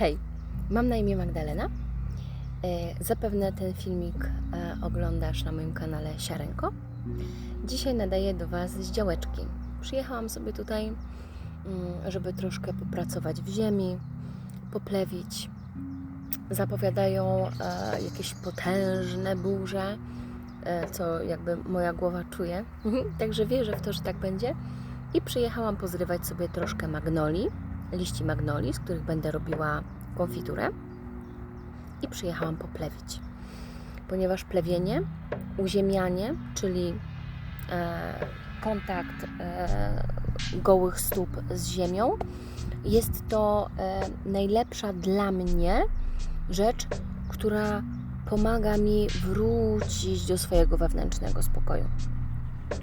Hej, mam na imię Magdalena. E, Zapewne ten filmik e, oglądasz na moim kanale Siarenko. Dzisiaj nadaję do Was z działeczki. Przyjechałam sobie tutaj, mm, żeby troszkę popracować w ziemi, poplewić. Zapowiadają e, jakieś potężne burze, co jakby moja głowa czuje. Także wierzę w to, że tak będzie. I przyjechałam pozrywać sobie troszkę magnolii, liści magnolii, z których będę robiła konfiturę. I przyjechałam poplewić. Ponieważ plewienie, uziemianie, czyli e, kontakt e, gołych stóp z ziemią, jest to e, najlepsza dla mnie rzecz, która pomaga mi wrócić do swojego wewnętrznego spokoju.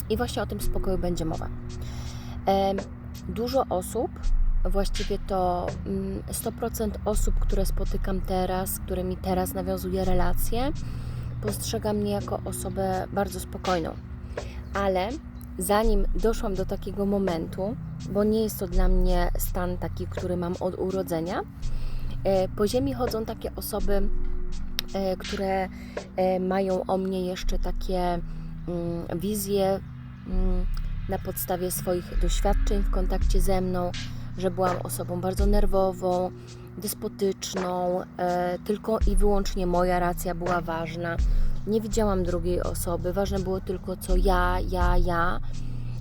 I właśnie o tym spokoju będzie mowa. E, Dużo osób, właściwie to mm, 100% osób, które spotykam teraz, z którymi teraz nawiązuję relacje, postrzega mnie jako osobę bardzo spokojną. Ale zanim doszłam do takiego momentu, bo nie jest to dla mnie stan taki, który mam od urodzenia, e, po ziemi chodzą takie osoby, e, które e, mają o mnie jeszcze takie mm, wizje mm, na podstawie swoich doświadczeń w kontakcie ze mną, że byłam osobą bardzo nerwową, despotyczną, e, tylko i wyłącznie moja racja była ważna. Nie widziałam drugiej osoby, ważne było tylko co ja, ja, ja,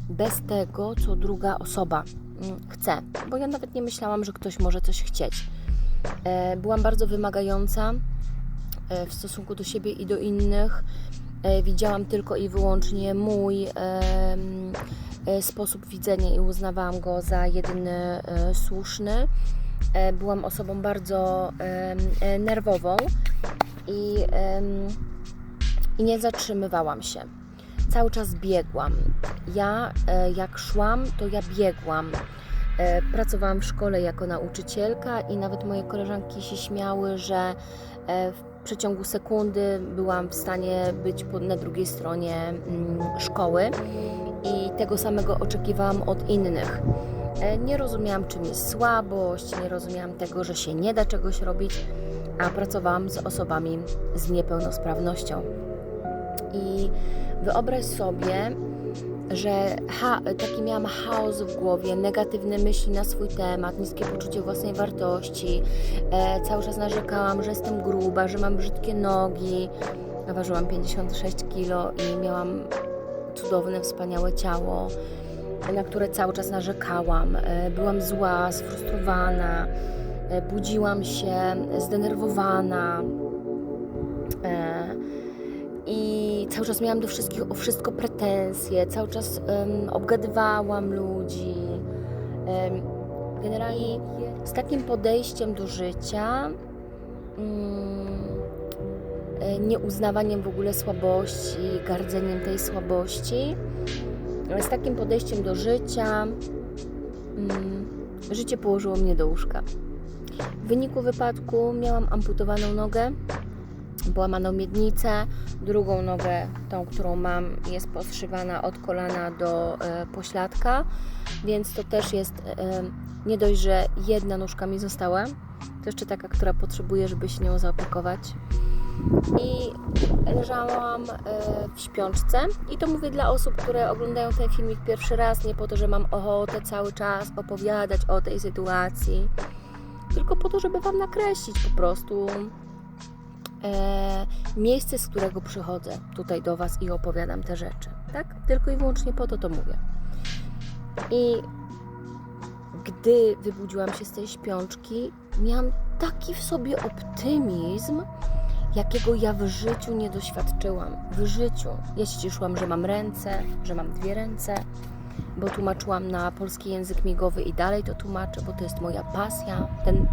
bez tego, co druga osoba mm, chce, bo ja nawet nie myślałam, że ktoś może coś chcieć. E, byłam bardzo wymagająca e, w stosunku do siebie i do innych. E, Widziałam tylko i wyłącznie mój e, sposób widzenia i uznawałam go za jedyny e, słuszny. E, Byłam osobą bardzo e, nerwową i, i nie zatrzymywałam się. Cały czas biegłam. Ja, e, jak szłam, to ja biegłam. E, Pracowałam w szkole jako nauczycielka i nawet moje koleżanki się śmiały, że e, w przeciągu sekundy byłam w stanie być na drugiej stronie mm, szkoły i tego samego oczekiwałam od innych. E, Nie rozumiałam, czym jest słabość, nie rozumiałam tego, że się nie da czegoś robić, a pracowałam z osobami z niepełnosprawnością. I wyobraź sobie, że taki miałam chaos w głowie, negatywne myśli na swój temat, niskie poczucie własnej wartości. E, cały czas narzekałam, że jestem gruba, że mam brzydkie nogi. Ważyłam 56 kg i miałam cudowne, wspaniałe ciało, na które cały czas narzekałam. E, byłam zła, sfrustrowana, e, budziłam się zdenerwowana. E, i cały czas miałam do wszystkich o wszystko pretensje, cały czas obgadywałam ludzi. Generalnie z takim podejściem do życia, mm, nieuznawaniem w ogóle słabości, gardzeniem tej słabości, z takim podejściem do życia, mm, życie położyło mnie do łóżka. W wyniku wypadku miałam amputowaną nogę, połamaną miednicę, drugą nogę, tą, którą mam, jest poszywana od kolana do e, pośladka, więc to też jest e, nie dość, że jedna nóżka mi została, to jeszcze taka, która potrzebuje, żeby się nią zaopiekować. I leżałam e, w śpiączce i to mówię dla osób, które oglądają ten filmik pierwszy raz, nie po to, że mam ochotę cały czas opowiadać o tej sytuacji, tylko po to, żeby Wam nakreślić po prostu e, miejsce, z którego przychodzę tutaj do Was i opowiadam te rzeczy. Tak? Tylko i wyłącznie po to to mówię. I gdy wybudziłam się z tej śpiączki, miałam taki w sobie optymizm, jakiego ja w życiu nie doświadczyłam. W życiu. Ja się cieszyłam, że mam ręce, że mam dwie ręce, bo tłumaczyłam na polski język migowy i dalej to tłumaczę, bo to jest moja pasja. Ten,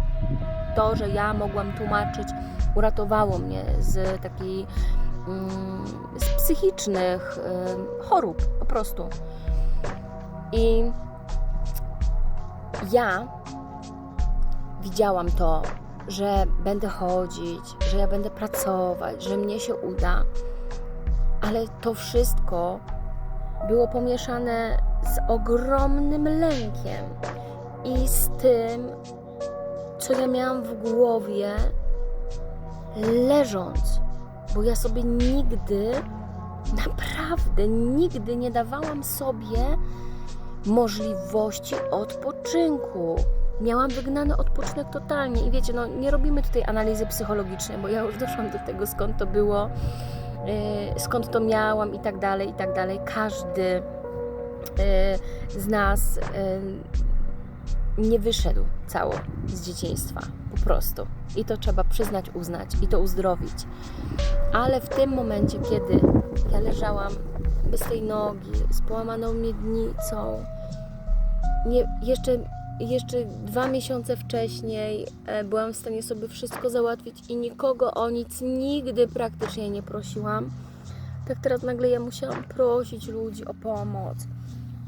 to, że ja mogłam tłumaczyć, uratowało mnie z takiej mm, z psychicznych ym, chorób po prostu. I ja widziałam to, że będę chodzić, że ja będę pracować, że mnie się uda, ale to wszystko było pomieszane z ogromnym lękiem i z tym, co ja miałam w głowie, leżąc, bo ja sobie nigdy, naprawdę nigdy nie dawałam sobie możliwości odpoczynku. Miałam wygnany odpoczynek totalnie i wiecie, no nie robimy tutaj analizy psychologicznej, bo ja już doszłam do tego, skąd to było, yy, skąd to miałam i tak dalej, i tak dalej. Każdy yy, z nas yy, nie wyszedł cało z dzieciństwa, po prostu. I to trzeba przyznać, uznać i to uzdrowić. Ale w tym momencie, kiedy ja leżałam bez tej nogi, z połamaną miednicą, nie, jeszcze, jeszcze dwa miesiące wcześniej e, byłam w stanie sobie wszystko załatwić i nikogo o nic nigdy praktycznie nie prosiłam. Tak teraz nagle ja musiałam prosić ludzi o pomoc.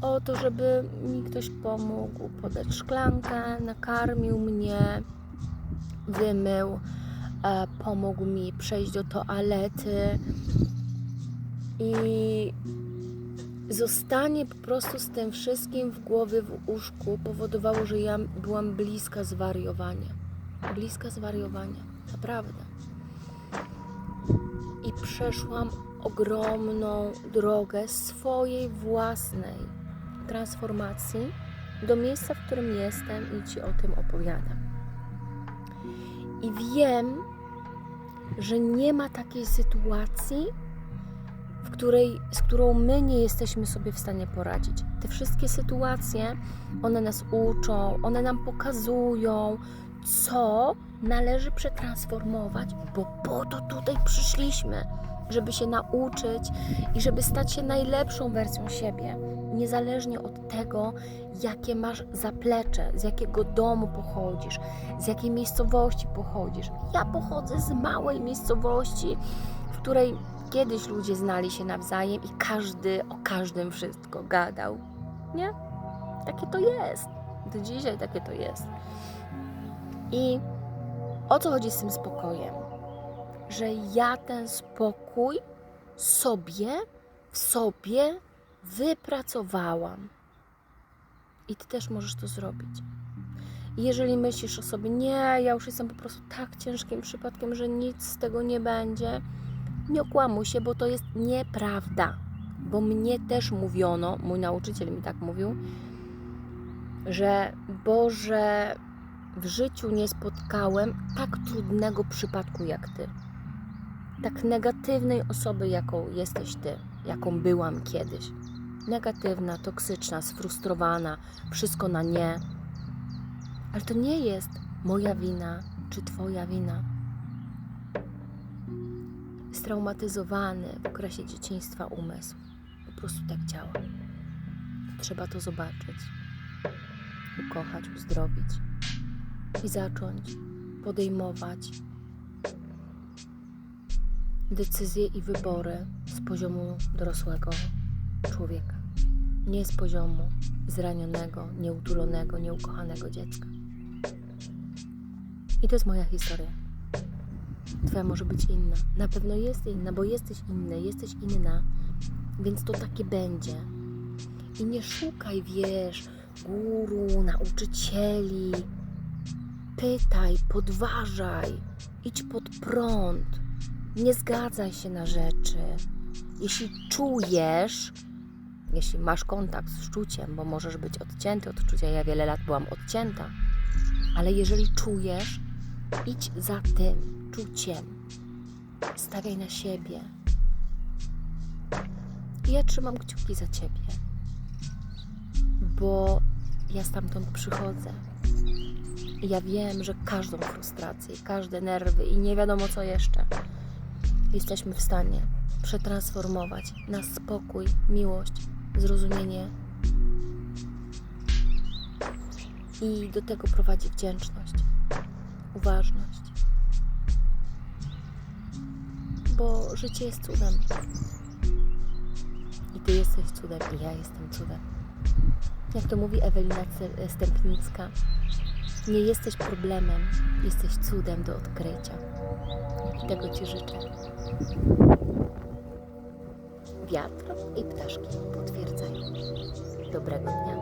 O to, żeby mi ktoś pomógł podać szklankę, nakarmił mnie, wymył, e, pomógł mi przejść do toalety i zostanie po prostu z tym wszystkim w głowie, w uszku powodowało, że ja byłam bliska zwariowania. Bliska zwariowania, naprawdę. I przeszłam ogromną drogę swojej własnej transformacji do miejsca, w którym jestem i Ci o tym opowiadam. I wiem, że nie ma takiej sytuacji, w której, z którą my nie jesteśmy sobie w stanie poradzić. Te wszystkie sytuacje, one nas uczą, one nam pokazują, co należy przetransformować, bo po to tutaj przyszliśmy, żeby się nauczyć i żeby stać się najlepszą wersją siebie, niezależnie od tego, jakie masz zaplecze, z jakiego domu pochodzisz, z jakiej miejscowości pochodzisz. Ja pochodzę z małej miejscowości, w której Kiedyś ludzie znali się nawzajem i każdy o każdym wszystko gadał. Nie? Takie to jest. Do dzisiaj takie to jest. I o co chodzi z tym spokojem? Że ja ten spokój sobie, w sobie wypracowałam. I ty też możesz to zrobić. Jeżeli myślisz o sobie, nie, ja już jestem po prostu tak ciężkim przypadkiem, że nic z tego nie będzie, nie okłamuj się, bo to jest nieprawda. Bo mnie też mówiono, mój nauczyciel mi tak mówił, że Boże, w życiu nie spotkałem tak trudnego przypadku jak ty. Tak negatywnej osoby, jaką jesteś ty, jaką byłam kiedyś. Negatywna, toksyczna, sfrustrowana, wszystko na nie. Ale to nie jest moja wina czy twoja wina straumatyzowany w okresie dzieciństwa umysł. Po prostu tak działa. Trzeba to zobaczyć, ukochać, uzdrowić i zacząć podejmować decyzje i wybory z poziomu dorosłego człowieka, nie z poziomu zranionego, nieutulonego, nieukochanego dziecka. I to jest moja historia. Twoja może być inna. Na pewno jest inna, bo jesteś inny, jesteś inna, więc to takie będzie. I nie szukaj, wiesz, guru, nauczycieli. Pytaj, podważaj, idź pod prąd. Nie zgadzaj się na rzeczy. Jeśli czujesz, jeśli masz kontakt z czuciem, bo możesz być odcięty od czucia, ja wiele lat byłam odcięta, ale jeżeli czujesz, idź za tym uczuciem. Stawiaj na siebie. I ja trzymam kciuki za ciebie, bo ja stamtąd przychodzę. I ja wiem, że każdą frustrację, każde nerwy i nie wiadomo co jeszcze jesteśmy w stanie przetransformować na spokój, miłość, zrozumienie. I do tego prowadzi wdzięczność, uważność. Bo życie jest cudem. I ty jesteś cudem, i ja jestem cudem. Jak to mówi Ewelina Stępnicka, nie jesteś problemem, jesteś cudem do odkrycia. I tego Ci życzę. Wiatr i ptaszki potwierdzają. Dobrego dnia.